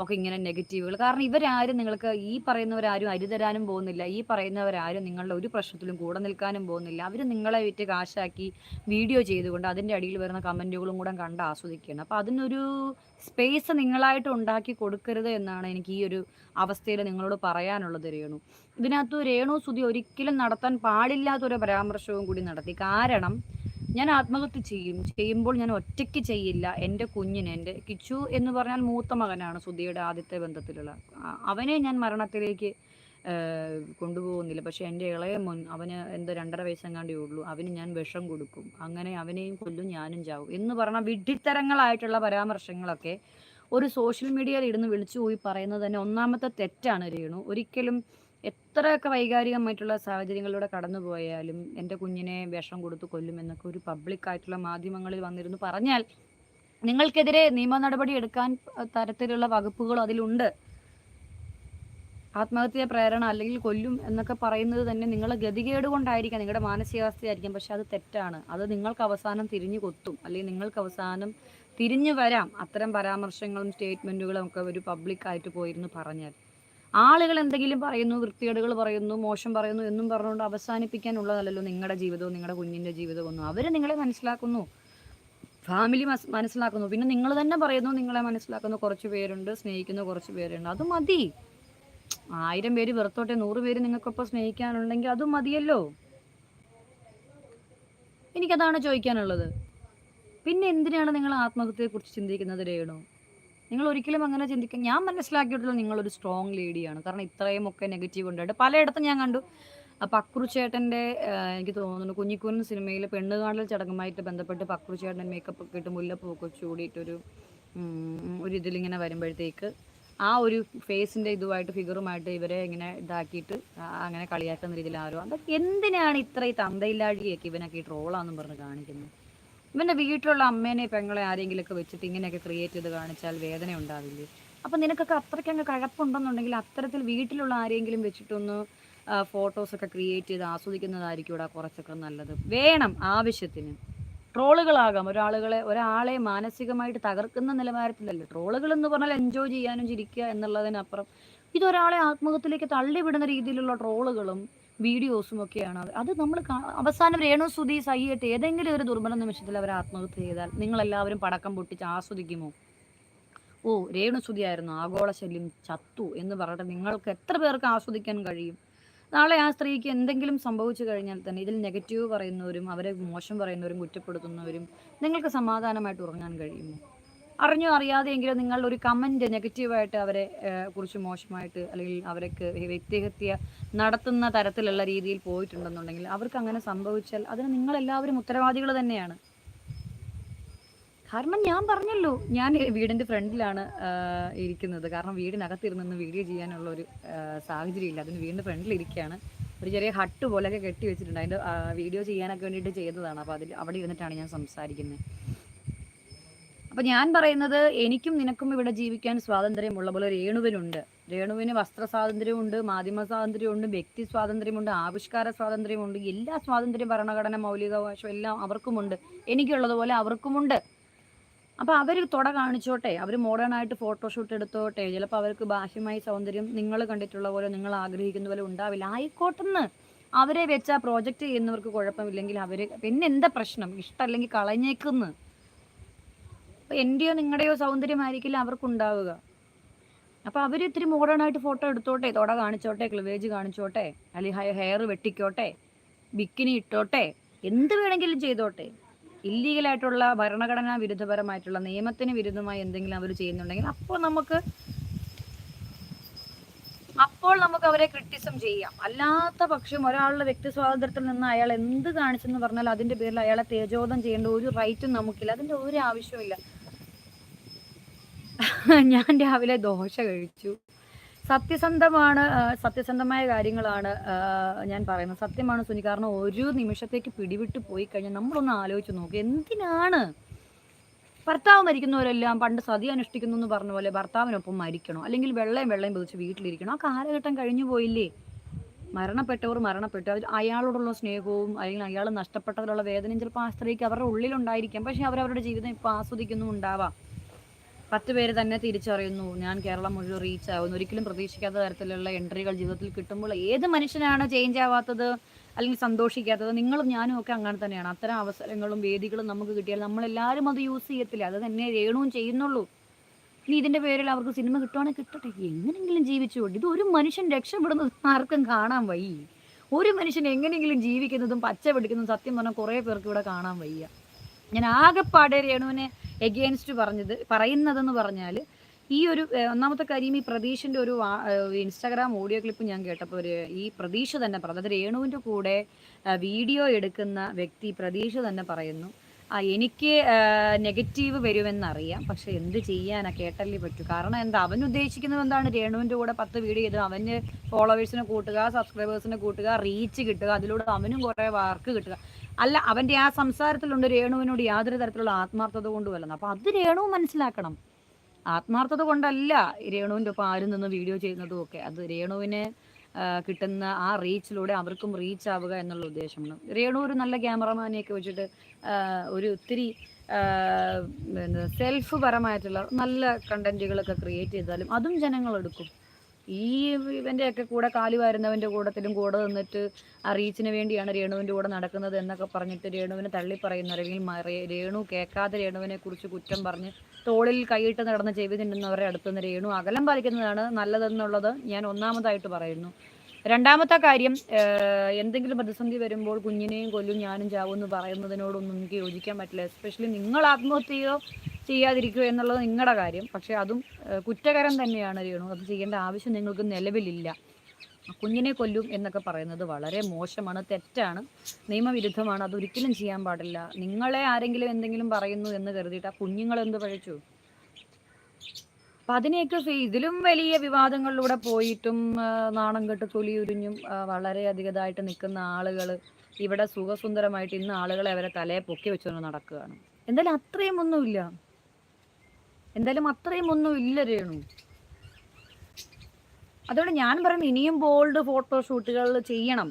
ഒക്കെ ഇങ്ങനെ നെഗറ്റീവുകൾ. കാരണം ഇവരാരും നിങ്ങൾക്ക് ഈ പറയുന്നവരാരും അരി തരാനും പോകുന്നില്ല. ഈ പറയുന്നവരാരും നിങ്ങളുടെ ഒരു പ്രശ്നത്തിലും കൂടെ നിൽക്കാനും പോകുന്നില്ല. അവർ നിങ്ങളെ വിറ്റ് കാശാക്കി വീഡിയോ ചെയ്തുകൊണ്ട് അതിന്റെ അടിയിൽ വരുന്ന കമന്റുകളും കൂടെ കണ്ട് ആസ്വദിക്കുകയാണ്. അപ്പോൾ അതിനൊരു സ്പേസ് നിങ്ങളായിട്ട് ഉണ്ടാക്കി കൊടുക്കരുത് എന്നാണ് എനിക്ക് ഈ ഒരു അവസ്ഥയിൽ നിങ്ങളോട് പറയാനുള്ളത് രേണു. ഇതിനകത്ത് രേണു സുതി ഒരിക്കലും നടത്താൻ പാടില്ലാത്തൊരു പരാമർശവും കൂടി നടത്തി. കാരണം ഞാൻ ആത്മഹത്യ ചെയ്യും. ചെയ്യുമ്പോൾ ഞാൻ ഒറ്റയ്ക്ക് ചെയ്യില്ല. എന്റെ കുഞ്ഞിന് എന്റെ കിച്ചു എന്ന് പറഞ്ഞാൽ മൂത്ത മകനാണ് സുധിയുടെ ആദ്യത്തെ ബന്ധത്തിലുള്ള. അവനെ ഞാൻ മരണത്തിലേക്ക് കൊണ്ടുപോകുന്നില്ല. പക്ഷെ എന്റെ ഇളയ മുൻ അവന് എന്തോ രണ്ടര വയസ്സെങ്ങാണ്ടേ ഉള്ളൂ. അവന് ഞാൻ വിഷം കൊടുക്കും. അങ്ങനെ അവനെയും കൊല്ലും ഞാനും ചാവും എന്ന് പറഞ്ഞ വിഡ്ഢിത്തരങ്ങളായിട്ടുള്ള പരാമർശങ്ങളൊക്കെ ഒരു സോഷ്യൽ മീഡിയയിൽ ഇടുന്ന് വിളിച്ചു പോയി പറയുന്നത് തന്നെ ഒന്നാമത്തെ തെറ്റാണ് രേണു. ഒരിക്കലും എത്രയൊക്കെ വൈകാരികമായിട്ടുള്ള സാഹചര്യങ്ങളിലൂടെ കടന്നു പോയാലും എന്റെ കുഞ്ഞിനെ വിഷം കൊടുത്ത് കൊല്ലും എന്നൊക്കെ ഒരു പബ്ലിക് ആയിട്ടുള്ള മാധ്യമങ്ങളിൽ വന്നിരുന്നു പറഞ്ഞാൽ നിങ്ങൾക്കെതിരെ നിയമ നടപടി എടുക്കാൻ തരത്തിലുള്ള വകുപ്പുകൾ അതിലുണ്ട്. ആത്മഹത്യ പ്രേരണ അല്ലെങ്കിൽ കൊല്ലും എന്നൊക്കെ പറയുന്നത് തന്നെ നിങ്ങൾ ഗതികേട് കൊണ്ടായിരിക്കാം നിങ്ങളുടെ മാനസികാവസ്ഥയായിരിക്കാം പക്ഷെ അത് തെറ്റാണ്. അത് നിങ്ങൾക്ക് അവസാനം തിരിഞ്ഞു കൊത്തും. അല്ലെങ്കിൽ നിങ്ങൾക്ക് അവസാനം തിരിഞ്ഞു വരാം. അത്തരം പരാമർശങ്ങളും സ്റ്റേറ്റ്മെന്റുകളും ഒക്കെ ഒരു പബ്ലിക്കായിട്ട് പോയിരുന്നു പറഞ്ഞാൽ. ആളുകൾ എന്തെങ്കിലും പറയുന്നു വൃത്തികേടുകൾ പറയുന്നു മോശം പറയുന്നു എന്നും പറഞ്ഞുകൊണ്ട് അവസാനിപ്പിക്കാനുള്ളതല്ലല്ലോ നിങ്ങളുടെ ജീവിതവും നിങ്ങളുടെ കുഞ്ഞിന്റെ ജീവിതവും ഒന്നും. അവർ നിങ്ങളെ മനസ്സിലാക്കുന്നു. ഫാമിലി മനസ്സിലാക്കുന്നു. പിന്നെ നിങ്ങൾ തന്നെ പറയുന്നു നിങ്ങളെ മനസ്സിലാക്കുന്ന. കുറച്ച് പേരുണ്ട് സ്നേഹിക്കുന്ന കുറച്ച് പേരുണ്ട്. അത് മതി. ആയിരം പേര് വെറുത്തോട്ടെ നൂറ് പേര് നിങ്ങൾക്കൊപ്പം സ്നേഹിക്കാനുണ്ടെങ്കിൽ അതും മതിയല്ലോ. എനിക്കതാണ് ചോദിക്കാനുള്ളത്. പിന്നെ എന്തിനാണ് നിങ്ങൾ ആത്മഹത്യയെക്കുറിച്ച് ചിന്തിക്കുന്നത് രേണു? നിങ്ങൾ ഒരിക്കലും അങ്ങനെ ചിന്തിക്കാൻ ഞാൻ മനസ്സിലാക്കിയിട്ടുള്ള നിങ്ങളൊരു സ്ട്രോങ് ലേഡിയാണ് കാരണം ഇത്രയും ഒക്കെ നെഗറ്റീവ് ഉണ്ടായിട്ട് പലയിടത്തും ഞാൻ കണ്ടു. അപ്പം അക്രുചേട്ടന്റെ എനിക്ക് തോന്നുന്നു കുഞ്ഞിക്കുരൻ സിനിമയിൽ പെണ്ണ് കാണൽ ചടങ്ങുമായിട്ട് ബന്ധപ്പെട്ട് പക്രു ചേട്ടൻ മേക്കപ്പ് ഒക്കെ ഇട്ട് മുല്ലപ്പൂക്കെ ചൂടിയിട്ടൊരു ഒരു ഇതിലിങ്ങനെ വരുമ്പോഴത്തേക്ക് ആ ഒരു ഫേസിന്റെ ഇതുമായിട്ട് ഫിഗറുമായിട്ട് ഇവരെ ഇങ്ങനെ ഇതാക്കിയിട്ട് അങ്ങനെ കളിയാക്കുന്ന രീതിയിൽ ആരോ അതൊക്കെ എന്തിനാണ് ഇത്ര ഈ തന്തയില്ലാഴിയൊക്കെ ഇവനൊക്കെ ഈ ട്രോളാന്നും പറഞ്ഞ് കാണിക്കുന്നത്? ഇവന്റെ വീട്ടിലുള്ള അമ്മേനെ പെങ്ങളെ ആരെങ്കിലുമൊക്കെ വെച്ചിട്ട് ഇങ്ങനെയൊക്കെ ക്രിയേറ്റ് ചെയ്ത് കാണിച്ചാൽ വേദന ഉണ്ടാവില്ലേ? അപ്പം നിനക്കൊക്കെ അത്രയ്ക്ക് അങ്ങ് കഴപ്പുണ്ടെന്നുണ്ടെങ്കിൽ അത്തരത്തിൽ വീട്ടിലുള്ള ആരെങ്കിലും വെച്ചിട്ടൊന്ന് ഫോട്ടോസൊക്കെ ക്രിയേറ്റ് ചെയ്ത് ആസ്വദിക്കുന്നതായിരിക്കും ഇവിടെ കുറച്ചൊക്കെ നല്ലത്. വേണം ആവശ്യത്തിന്. ട്രോളുകളാകാം. ഒരാളുകളെ ഒരാളെ മാനസികമായിട്ട് തകർക്കുന്ന നിലവാരത്തിലല്ല. ട്രോളുകൾ എന്ന് പറഞ്ഞാൽ എൻജോയ് ചെയ്യാനും ചിരിക്കുക എന്നുള്ളതിനപ്പുറം ഇതൊരാളെ ആത്മഹത്യയിലേക്ക് തള്ളിവിടുന്ന രീതിയിലുള്ള ട്രോളുകളും വീഡിയോസും ഒക്കെയാണ് അത് നമ്മൾ അവസാനം രേണു സുധി സഹിയട്ട് ഏതെങ്കിലും ഒരു ദുർബല നിമിഷത്തിൽ അവർ ആത്മഹത്യ ചെയ്താൽ നിങ്ങളെല്ലാവരും പടക്കം പൊട്ടിച്ച് ആസ്വദിക്കുമോ? ഓ രേണു സുധിയായിരുന്നു ആഗോള ശല്യം ചത്തു എന്ന് പറഞ്ഞിട്ട് നിങ്ങൾക്ക് എത്ര പേർക്ക് ആസ്വദിക്കാൻ കഴിയും? നാളെ ആ സ്ത്രീക്ക് എന്തെങ്കിലും സംഭവിച്ചു കഴിഞ്ഞാൽ തന്നെ ഇതിൽ നെഗറ്റീവ് പറയുന്നവരും അവരെ മോശം പറയുന്നവരും കുറ്റപ്പെടുത്തുന്നവരും നിങ്ങൾക്ക് സമാധാനമായിട്ട് ഉറങ്ങാൻ കഴിയുമോ? അറിഞ്ഞോ അറിയാതെയെങ്കിലും നിങ്ങൾ ഒരു കമന്റ് നെഗറ്റീവായിട്ട് അവരെ കുറിച്ച് മോശമായിട്ട് അല്ലെങ്കിൽ അവർക്ക് വ്യക്തിഹത്യ നടത്തുന്ന തരത്തിലുള്ള രീതിയിൽ പോയിട്ടുണ്ടെന്നുണ്ടെങ്കിൽ അവർക്ക് അങ്ങനെ സംഭവിച്ചാൽ അതിന് നിങ്ങളെല്ലാവരും ഉത്തരവാദികൾ തന്നെയാണ്. കാരണം ഞാൻ പറഞ്ഞല്ലോ ഞാൻ വീടിന്റെ ഫ്രണ്ടിലാണ് ഇരിക്കുന്നത്. കാരണം വീടിനകത്തിരുന്ന് വീഡിയോ ചെയ്യാനുള്ള ഒരു സാഹചര്യം ഇല്ല അതിന് വീടിന്റെ ഫ്രണ്ടിൽ ഇരിക്കുകയാണ്. ഒരു ചെറിയ ഹട്ട് പോലെയൊക്കെ കെട്ടി വെച്ചിട്ടുണ്ട്. അതിന്റെ വീഡിയോ ചെയ്യാനൊക്കെ വേണ്ടിയിട്ട് ചെയ്തതാണ്. അപ്പോൾ അതിൽ അവിടെ ഇരുന്നിട്ടാണ് ഞാൻ സംസാരിക്കുന്നത്. അപ്പോൾ ഞാൻ പറയുന്നത് എനിക്കും നിനക്കും ഇവിടെ ജീവിക്കാൻ സ്വാതന്ത്ര്യമുള്ള പോലെ രേണുവിനുണ്ട്. രേണുവിന് വസ്ത്ര സ്വാതന്ത്ര്യമുണ്ട് മാധ്യമ സ്വാതന്ത്ര്യമുണ്ട് വ്യക്തി സ്വാതന്ത്ര്യമുണ്ട് ആവിഷ്കാര സ്വാതന്ത്ര്യമുണ്ട് എല്ലാ സ്വാതന്ത്ര്യം ഭരണഘടന മൗലികാവകാശം എല്ലാം അവർക്കുമുണ്ട്. എനിക്കുള്ളതുപോലെ അവർക്കുമുണ്ട്. അപ്പോൾ അവർ തുട കാണിച്ചോട്ടെ. അവർ മോഡേൺ ആയിട്ട് ഫോട്ടോഷൂട്ട് എടുത്തോട്ടെ. ചിലപ്പോൾ അവർക്ക് ബാഹ്യമായ സൗന്ദര്യം നിങ്ങൾ കണ്ടിട്ടുള്ള പോലെ നിങ്ങൾ ആഗ്രഹിക്കുന്ന പോലെ ഉണ്ടാവില്ല. ആയിക്കോട്ടെന്ന്. അവരെ വെച്ച് ആ പ്രോജക്റ്റ് ചെയ്യുന്നവർക്ക് കുഴപ്പമില്ലെങ്കിൽ അവർ പിന്നെ എന്താ പ്രശ്നം? ഇഷ്ടമല്ലെങ്കിൽ കളഞ്ഞേക്കുന്ന് അപ്പോൾ എന്റെയോ നിങ്ങളുടെയോ സൗന്ദര്യമായിരിക്കില്ല അവർക്കുണ്ടാവുക. അപ്പോൾ അവർ ഇത്തിരി മോഡേൺ ആയിട്ട് ഫോട്ടോ എടുത്തോട്ടെ തൊട കാണിച്ചോട്ടെ ക്ലിവേജ് കാണിച്ചോട്ടെ അല്ലെങ്കിൽ ഹെയർ വെട്ടിക്കോട്ടെ ബിക്കിനി ഇട്ടോട്ടെ എന്ത് വേണമെങ്കിലും ചെയ്തോട്ടെ. ഇല്ലീഗലായിട്ടുള്ള ഭരണഘടനാ വിരുദ്ധപരമായിട്ടുള്ള നിയമത്തിന് വിരുദ്ധമായി എന്തെങ്കിലും അവർ ചെയ്യുന്നുണ്ടെങ്കിൽ അപ്പോൾ നമുക്ക് അപ്പോൾ നമുക്ക് അവരെ ക്രിറ്റിസം ചെയ്യാം. അല്ലാത്ത പക്ഷം ഒരാളുടെ വ്യക്തി സ്വാതന്ത്ര്യത്തിൽ നിന്ന് അയാൾ എന്ത് കാണിച്ചെന്ന് പറഞ്ഞാൽ അതിന്റെ പേരിൽ അയാളെ തേജോധം ചെയ്യേണ്ട ഒരു റൈറ്റും നമുക്കില്ല. അതിന്റെ ഒരു ആവശ്യമില്ല ഞാൻ രാവിലെ ദോശ കഴിച്ചു. സത്യസന്ധമാണ് സത്യസന്ധമായ കാര്യങ്ങളാണ് ഞാൻ പറയുന്നത്. സത്യമാണ് സുനി. കാരണം ഒരു നിമിഷത്തേക്ക് പിടിവിട്ട് പോയി കഴിഞ്ഞാൽ നമ്മളൊന്ന് ആലോചിച്ച് നോക്കുക എന്തിനാണ്? ഭർത്താവ് മരിക്കുന്നവരെല്ലാം പണ്ട് സതി അനുഷ്ഠിക്കുന്നു എന്ന് പറഞ്ഞ പോലെ ഭർത്താവിനൊപ്പം മരിക്കണോ. അല്ലെങ്കിൽ വെള്ളയും വെള്ളയും പതിച്ച് വീട്ടിലിരിക്കണം. ആ കാലഘട്ടം കഴിഞ്ഞു പോയില്ലേ? മരണപ്പെട്ടവർ മരണപ്പെട്ടു. അവർ അയാളോടുള്ള സ്നേഹവും അല്ലെങ്കിൽ അയാൾ നഷ്ടപ്പെട്ടതിലുള്ള വേദനയും ചിലപ്പോൾ ആ സ്ത്രീക്ക് അവരുടെ ഉള്ളിലുണ്ടായിരിക്കാം. പക്ഷെ അവരവരുടെ ജീവിതം ഇപ്പോൾ ആസ്വദിക്കുന്നു ഉണ്ടാവാം പത്ത് പേര് തന്നെ തിരിച്ചറിയുന്നു. ഞാൻ കേരളം മുഴുവൻ റീച്ച് ആവുന്നു. ഒരിക്കലും പ്രതീക്ഷിക്കാത്ത തരത്തിലുള്ള എൻട്രികൾ ജീവിതത്തിൽ കിട്ടുമ്പോൾ ഏത് മനുഷ്യനാണ് ചേഞ്ച് ആവാത്തത് അല്ലെങ്കിൽ സന്തോഷിക്കാത്തത്? നിങ്ങളും ഞാനും ഒക്കെ അങ്ങനെ തന്നെയാണ്. അത്തരം അവസരങ്ങളും വേദികളും നമുക്ക് കിട്ടിയാൽ നമ്മളെല്ലാവരും അത് യൂസ് ചെയ്യത്തില്ല. അത് തന്നെ രേണുവും ചെയ്യുന്നുള്ളൂ. ഇനി ഇതിന്റെ പേരിൽ അവർക്ക് സിനിമ കിട്ടുവാണെങ്കിൽ കിട്ടട്ടെ. എങ്ങനെങ്കിലും ജീവിച്ചു കൊണ്ട് ഇത് ഒരു മനുഷ്യൻ രക്ഷപ്പെടുന്നത് ആർക്കും കാണാൻ വയ്യ. ഒരു മനുഷ്യൻ എങ്ങനെങ്കിലും ജീവിക്കുന്നതും പച്ച പിടിക്കുന്നതും സത്യം പറഞ്ഞാൽ കുറേ പേർക്ക് ഇവിടെ കാണാൻ വയ്യ. ഞാൻ ആകെപ്പാടെ രേണുവിനെ എഗെയിൻസ്റ്റ് പറഞ്ഞത് പറയുന്നതെന്ന് പറഞ്ഞാൽ ഈ ഒരു ഒന്നാമത്തെ കാര്യം ഈ പ്രതീഷിന്റെ ഒരു ഇൻസ്റ്റാഗ്രാം ഓഡിയോ ക്ലിപ്പ് ഞാൻ കേട്ടപ്പോൾ ഒരു ഈ പ്രതീഷ് തന്നെ പറഞ്ഞു അത് രേണുവിന്റെ കൂടെ വീഡിയോ എടുക്കുന്ന വ്യക്തി പ്രതീഷ് തന്നെ പറയുന്നു. ആ എനിക്ക് നെഗറ്റീവ് വരുമെന്നറിയാം പക്ഷെ എന്ത് ചെയ്യാനാ കേട്ടല്ലേ പറ്റൂ. കാരണം എന്താ അവൻ ഉദ്ദേശിക്കുന്നത് എന്താണ്? രേണുവിന്റെ കൂടെ പത്ത് വീഡിയോ ചെയ്ത് അവന് ഫോളോവേഴ്സിനെ കൂട്ടുക സബ്സ്ക്രൈബേഴ്സിനെ കൂട്ടുക റീച്ച് കിട്ടുക അതിലൂടെ അവനും കുറേ വർക്ക് കിട്ടുക. അല്ല അവന്റെ ആ സംസാരത്തിലുണ്ട് രേണുവിനോട് യാതൊരു തരത്തിലുള്ള ആത്മാർത്ഥത കൊണ്ടുമല്ലെന്ന്. അപ്പം അത് രേണു മനസ്സിലാക്കണം. ആത്മാർത്ഥത കൊണ്ടല്ല രേണുവിന്റെ ഒപ്പം ആരും നിന്ന് വീഡിയോ ചെയ്യുന്നതും ഒക്കെ. അത് രേണുവിന് കിട്ടുന്ന ആ റീച്ചിലൂടെ അവർക്കും റീച്ച് ആവുക എന്നുള്ള ഉദ്ദേശമാണ്. രേണു ഒരു നല്ല ക്യാമറമാനെയൊക്കെ വെച്ചിട്ട് ഒരു ഒത്തിരി സെൽഫ് പരമായിട്ടുള്ള നല്ല കണ്ടന്റുകളൊക്കെ ക്രിയേറ്റ് ചെയ്താലും അതും ജനങ്ങൾ എടുക്കും. ഈ ഇവന്റെയൊക്കെ കൂടെ കാലി വരുന്നവന്റെ കൂടത്തിലും കൂടെ നിന്നിട്ട് ആ റീച്ചിന് വേണ്ടിയാണ് രേണുവിന്റെ കൂടെ നടക്കുന്നത് എന്നൊക്കെ പറഞ്ഞിട്ട് രേണുവിനെ തള്ളി പറയുന്നവർ അല്ലെങ്കിൽ രേണു കേൾക്കാതെ രേണുവിനെ കുറിച്ച് കുറ്റം പറഞ്ഞ് തോളിൽ കൈയിട്ട് നടന്ന് ചെവി തിന്നുന്നവരെ അടുത്തുനിന്ന് രേണു അകലം പാലിക്കുന്നതാണ് നല്ലതെന്നുള്ളത് ഞാൻ ഒന്നാമതായിട്ട് പറയുന്നു. രണ്ടാമത്തെ കാര്യം എന്തെങ്കിലും പ്രതിസന്ധി വരുമ്പോൾ കുഞ്ഞിനെയും കൊല്ലും ഞാനും ചാവും എന്ന് പറയുന്നതിനോടൊന്നും എനിക്ക് യോജിക്കാൻ പറ്റില്ല. എസ്പെഷ്യലി നിങ്ങൾ ആത്മഹത്യയോ ചെയ്യാതിരിക്കുക എന്നുള്ളത് നിങ്ങളുടെ കാര്യം. പക്ഷെ അതും കുറ്റകരം തന്നെയാണ് രേണു. അത് ചെയ്യേണ്ട ആവശ്യം നിങ്ങൾക്ക് നിലവിലില്ല. കുഞ്ഞിനെ കൊല്ലും എന്നൊക്കെ പറയുന്നത് വളരെ മോശമാണ് തെറ്റാണ് നിയമവിരുദ്ധമാണ്. അതൊരിക്കലും ചെയ്യാൻ പാടില്ല. നിങ്ങളെ ആരെങ്കിലും എന്തെങ്കിലും പറയുന്നു എന്ന് കരുതിയിട്ട് ആ കുഞ്ഞുങ്ങൾ എന്ത് പഴിച്ചു? അപ്പൊ അതിനെയൊക്കെ ഇതിലും വലിയ വിവാദങ്ങളിലൂടെ പോയിട്ടും നാണം കെട്ട് തൊലി ഉരിഞ്ഞും വളരെ അധികമായിട്ട് നിൽക്കുന്ന ആളുകൾ ഇവിടെ സുഖസുന്ദരമായിട്ട് ഇന്ന് ആളുകളെ അവരെ തലയെ പൊക്കി വെച്ചുകൊണ്ട് നടക്കുകയാണ്. എന്തായാലും അത്രയും ഒന്നുമില്ല എന്തായാലും അത്രയും ഒന്നും ഇല്ല രേണു. അതുകൊണ്ട് ഞാൻ പറയുന്നത് ഇനിയും ബോൾഡ് ഫോട്ടോഷൂട്ടുകൾ ചെയ്യണം.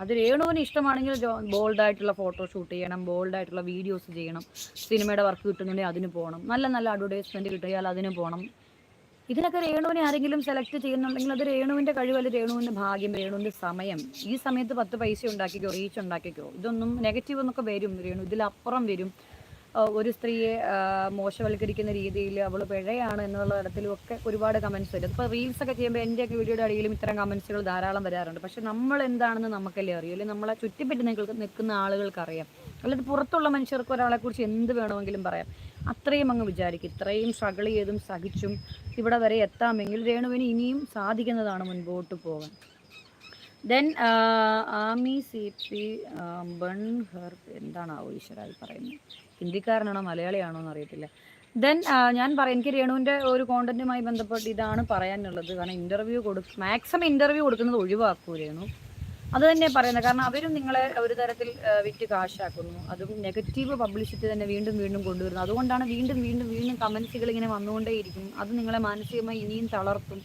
അത് രേണുവിന് ഇഷ്ടമാണെങ്കിൽ ബോൾഡായിട്ടുള്ള ഫോട്ടോ ഷൂട്ട് ചെയ്യണം ബോൾഡായിട്ടുള്ള വീഡിയോസ് ചെയ്യണം. സിനിമയുടെ വർക്ക് കിട്ടുന്നുണ്ടെങ്കിൽ അതിന് പോകണം. നല്ല നല്ല അഡ്വർടൈസ്മെന്റ് കിട്ടിയാൽ അതിന് പോകണം. ഇതിനൊക്കെ രേണുവിനെ ആരെങ്കിലും സെലക്ട് ചെയ്യുന്നുണ്ടെങ്കിൽ അത് രേണുവിന്റെ കഴിവല്ല രേണുവിന്റെ ഭാഗ്യം രേണുവിന്റെ സമയം ഈ സമയത്ത് പത്ത് പൈസ ഉണ്ടാക്കിക്കോ റീച്ച് ഉണ്ടാക്കിക്കോ ഇതൊന്നും നെഗറ്റീവ് എന്നൊക്കെ വരും രേണു. ഇതിലപ്പുറം വരും. ഒരു സ്ത്രീയെ മോശവൽക്കരിക്കുന്ന രീതിയിൽ അവൾ പിഴയാണ് എന്നുള്ള തരത്തിലും ഒക്കെ ഒരുപാട് കമൻസ് വരും. അതിപ്പോൾ റീൽസ് ഒക്കെ ചെയ്യുമ്പോൾ എന്റെയൊക്കെ വീഡിയോയുടെ അടിയിലും ഇത്തരം കമൻസുകൾ ധാരാളം വരാറുണ്ട്. പക്ഷെ നമ്മൾ എന്താണെന്ന് നമുക്കല്ലേ അറിയൂ? അല്ലെങ്കിൽ നമ്മളെ ചുറ്റിപ്പറ്റി നിൽക്കുന്ന ആളുകൾക്ക് അറിയാം. അല്ലാതെ പുറത്തുള്ള മനുഷ്യർക്ക് ഒരാളെ കുറിച്ച് എന്ത് വേണമെങ്കിലും പറയാം. അത്രയും അങ്ങ് വിചാരിക്കും. ഇത്രയും സ്ട്രഗിൾ ചെയ്തും സഹിച്ചും ഇവിടെ വരെ എത്താമെങ്കിൽ രേണുവിന് ഇനിയും സാധിക്കുന്നതാണ് മുൻപോട്ട് പോകാൻ. ദെൻ ആമി സി പി ബൺ ഹെർ എന്താണാവോ ഈശ്വരായി പറയുന്നത്? ഹിന്ദിക്കാരനാണോ മലയാളിയാണോ എന്നറിയത്തില്ല. ദെൻ ഞാൻ പറയാം. എനിക്ക് രേണുവിന്റെ ഒരു കോണ്ടന്റുമായി ബന്ധപ്പെട്ട് ഇതാണ് പറയാനുള്ളത്. കാരണം ഇന്റർവ്യൂ കൊടുക്കും മാക്സിമം ഇന്റർവ്യൂ കൊടുക്കുന്നത് ഒഴിവാക്കൂ രേണു. അത് തന്നെ പറയുന്നത്. കാരണം അവരും നിങ്ങളെ ഒരു തരത്തിൽ വിറ്റ് കാശാക്കുന്നു. അതും നെഗറ്റീവ് പബ്ലിസിറ്റി തന്നെ വീണ്ടും വീണ്ടും കൊണ്ടുവരുന്നു. അതുകൊണ്ടാണ് വീണ്ടും വീണ്ടും വീണ്ടും കമൻസുകൾ ഇങ്ങനെ വന്നുകൊണ്ടേയിരിക്കും അത് നിങ്ങളെ മാനസികമായി ഇനിയും തളർത്തും.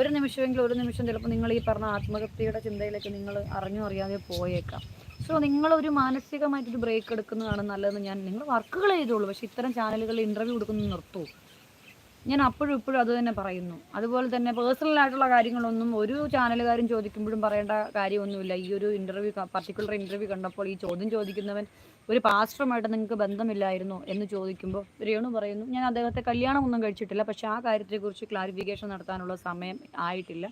ഒരു നിമിഷമെങ്കിലും ഒരു നിമിഷം ചിലപ്പോൾ നിങ്ങൾ ഈ പറഞ്ഞ ആത്മഹത്യയുടെ ചിന്തയിലേക്ക് നിങ്ങൾ അറിഞ്ഞോ അറിയാതെ പോയേക്കാം. സോ നിങ്ങളൊരു മാനസികമായിട്ടൊരു ബ്രേക്ക് എടുക്കുന്നതാണ് നല്ലതെന്ന് ഞാൻ നിങ്ങൾ വർക്കുകൾ ചെയ്തോളൂ. പക്ഷേ ഇത്തരം ചാനലുകളിൽ ഇന്റർവ്യൂ കൊടുക്കുന്നത് നിർത്തൂ. ഞാൻ അപ്പോഴും ഇപ്പോഴും അത് തന്നെ പറയുന്നു. അതുപോലെ തന്നെ പേഴ്സണൽ ആയിട്ടുള്ള കാര്യങ്ങളൊന്നും ഒരു ചാനലുകാരും ചോദിക്കുമ്പോഴും പറയേണ്ട കാര്യമൊന്നുമില്ല. ഈ ഒരു ഇന്റർവ്യൂ പർട്ടിക്കുലർ ഇന്റർവ്യൂ കണ്ടപ്പോൾ ഈ ചോദ്യം ചോദിക്കുന്നവൻ ഒരു പാസ്റ്ററുമായിട്ട് നിങ്ങൾക്ക് ബന്ധമില്ലായിരുന്നു എന്ന് ചോദിക്കുമ്പോൾ രേണു പറയുന്നു ഞാൻ അദ്ദേഹത്തെ കല്യാണമൊന്നും കഴിച്ചിട്ടില്ല പക്ഷേ ആ കാര്യത്തെക്കുറിച്ച് ക്ലാരിഫിക്കേഷൻ നടത്താനുള്ള സമയം ആയിട്ടില്ല.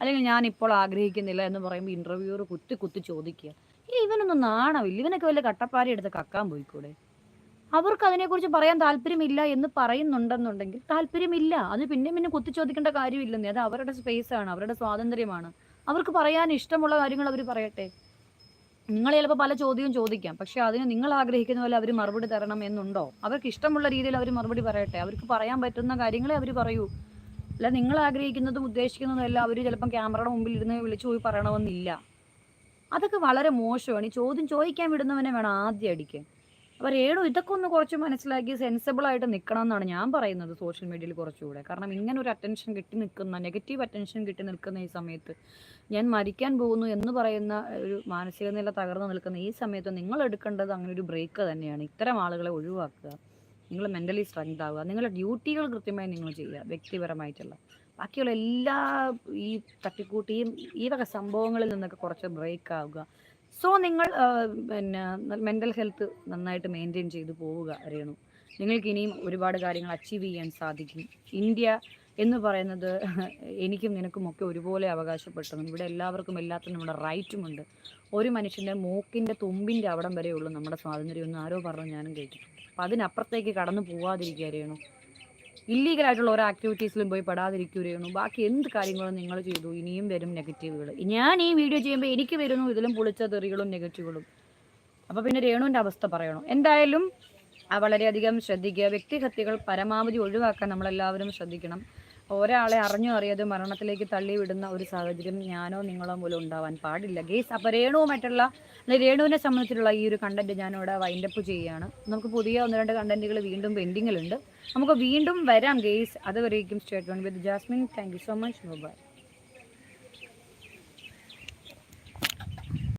അല്ലെങ്കിൽ ഞാൻ ഇപ്പോൾ ആഗ്രഹിക്കുന്നില്ല എന്ന് പറയുമ്പോൾ ഇന്റർവ്യൂവർ കുത്തി കുത്തി ചോദിക്കുക ഇവനൊന്നും നാണമില്ല. ഇവനൊക്കെ വല്ല കട്ടപ്പാരി എടുത്ത് കക്കാൻ പോയിക്കൂടെ? അവർക്ക് അതിനെക്കുറിച്ച് പറയാൻ താല്പര്യമില്ല എന്ന് പറയുന്നുണ്ടെന്നുണ്ടെങ്കിൽ താല്പര്യമില്ല. അത് പിന്നെ പിന്നെ കുത്തി ചോദിക്കേണ്ട കാര്യമില്ലെന്നേ. അത് അവരുടെ സ്പേസ് ആണ് അവരുടെ സ്വാതന്ത്ര്യമാണ്. അവർക്ക് പറയാൻ ഇഷ്ടമുള്ള കാര്യങ്ങൾ അവർ പറയട്ടെ. നിങ്ങൾ ചിലപ്പോൾ പല ചോദ്യവും ചോദിക്കാം. പക്ഷെ അതിന് നിങ്ങൾ ആഗ്രഹിക്കുന്ന പോലെ അവർ മറുപടി തരണം എന്നുണ്ടോ? അവർക്ക് ഇഷ്ടമുള്ള രീതിയിൽ അവർ മറുപടി പറയട്ടെ. അവർക്ക് പറയാൻ പറ്റുന്ന കാര്യങ്ങളെ അവർ പറയൂ. അല്ല നിങ്ങൾ ആഗ്രഹിക്കുന്നതും ഉദ്ദേശിക്കുന്നതും എല്ലാം അവർ ചിലപ്പം ക്യാമറയുടെ മുമ്പിൽ ഇരുന്ന് വിളിച്ചു പോയി പറയണമെന്നില്ല. അതൊക്കെ വളരെ മോശമാണ്. ഈ ചോദ്യം ചോദിക്കാൻ വിടുന്നവനെ വേണം ആദ്യം അടിക്കാൻ. അപ്പോൾ രേണു ഇതൊക്കെ ഒന്ന് കുറച്ച് മനസ്സിലാക്കി സെൻസിബിൾ ആയിട്ട് നിൽക്കണം എന്നാണ് ഞാൻ പറയുന്നത് സോഷ്യൽ മീഡിയയിൽ കുറച്ചുകൂടെ. കാരണം ഇങ്ങനെ ഒരു അറ്റൻഷൻ കിട്ടി നിൽക്കുന്ന നെഗറ്റീവ് അറ്റൻഷൻ കിട്ടി നിൽക്കുന്ന ഈ സമയത്ത് ഞാൻ മരിക്കാൻ പോകുന്നു എന്ന് പറയുന്ന ഒരു മാനസിക നില തകർന്നു നിൽക്കുന്ന ഈ സമയത്ത് നിങ്ങൾ എടുക്കേണ്ടത് അങ്ങനെ ഒരു ബ്രേക്ക് തന്നെയാണ്. ഇത്തരം ആളുകളെ ഒഴിവാക്കുക. നിങ്ങൾ മെന്റലി സ്ട്രെങ്ത് ആവുക. നിങ്ങളുടെ ഡ്യൂട്ടികൾ കൃത്യമായി നിങ്ങൾ ചെയ്യുക. വ്യക്തിപരമായിട്ടുള്ള. ബാക്കിയുള്ള എല്ലാ ഈ തട്ടിക്കൂട്ടിയും ഈ വക സംഭവങ്ങളിൽ നിന്നൊക്കെ കുറച്ച് ബ്രേക്ക് ആവുക. സോ നിങ്ങൾ പിന്നെ മെന്റൽ ഹെൽത്ത് നന്നായിട്ട് മെയിന്റെയിൻ ചെയ്ത് പോവുക രേണു നിങ്ങൾക്ക് ഇനിയും ഒരുപാട് കാര്യങ്ങൾ അച്ചീവ് ചെയ്യാൻ സാധിക്കും. ഇന്ത്യ എന്ന് പറയുന്നത് എനിക്കും നിനക്കും ഒക്കെ ഒരുപോലെ അവകാശപ്പെട്ടതും. ഇവിടെ എല്ലാവർക്കും എല്ലാത്തിനും നമ്മുടെ റൈറ്റുമുണ്ട് ഒരു മനുഷ്യന്റെ മൂക്കിന്റെ തുമ്പിന്റെ അവിടം വരെയുള്ളൂ നമ്മുടെ സ്വാതന്ത്ര്യം എന്ന് ആരോ പറഞ്ഞു ഞാനും കേട്ടിട്ടുണ്ട്. അപ്പം അതിനപ്പുറത്തേക്ക് കടന്നു പോവാതിരിക്കുക രേണു ഇല്ലീഗലായിട്ടുള്ള ഓരോ ആക്ടിവിറ്റീസിലും പോയി പെടാതിരിക്കുകയാണ് ബാക്കി എന്ത് കാര്യങ്ങളും നിങ്ങൾ ചെയ്തു ഇനിയും വരും നെഗറ്റീവുകൾ ഞാൻ ഈ വീഡിയോ ചെയ്യുമ്പോൾ എനിക്ക് വരുന്നു ഇതിലും പൊളിച്ച തെറികളും നെഗറ്റീവുകളും അപ്പോൾ പിന്നെ രേണുവിന്റെ അവസ്ഥ പറയണോ? എന്തായാലും വളരെയധികം ശ്രദ്ധിക്കുക. വ്യക്തിഹത്യകൾ പരമാവധി ഒഴിവാക്കാൻ നമ്മളെല്ലാവരും ശ്രദ്ധിക്കണം. ഒരാളെ അറിഞ്ഞോ അറിയാതെ മരണത്തിലേക്ക് തള്ളിവിടുന്ന ഒരു സാഹചര്യം ഞാനോ നിങ്ങളോ മൂലം ഉണ്ടാവാൻ പാടില്ല. ഗേസ് അപ്പോൾ രേണുവുമായിട്ടുള്ള അല്ലെങ്കിൽ രേണുവിനെ സംബന്ധിച്ചിട്ടുള്ള ഈ ഒരു കണ്ടന്റ് ഞാനിവിടെ വൈൻഡപ്പ് ചെയ്യുകയാണ്. നമുക്ക് പുതിയ ഒന്ന് രണ്ട് കണ്ടന്റുകൾ വീണ്ടും പെൻഡിങ്ങിലുണ്ട് നമുക്ക് വീണ്ടും വരാം ഗേസ്. അതുവരേക്കും stay with Jasmine thank so much bye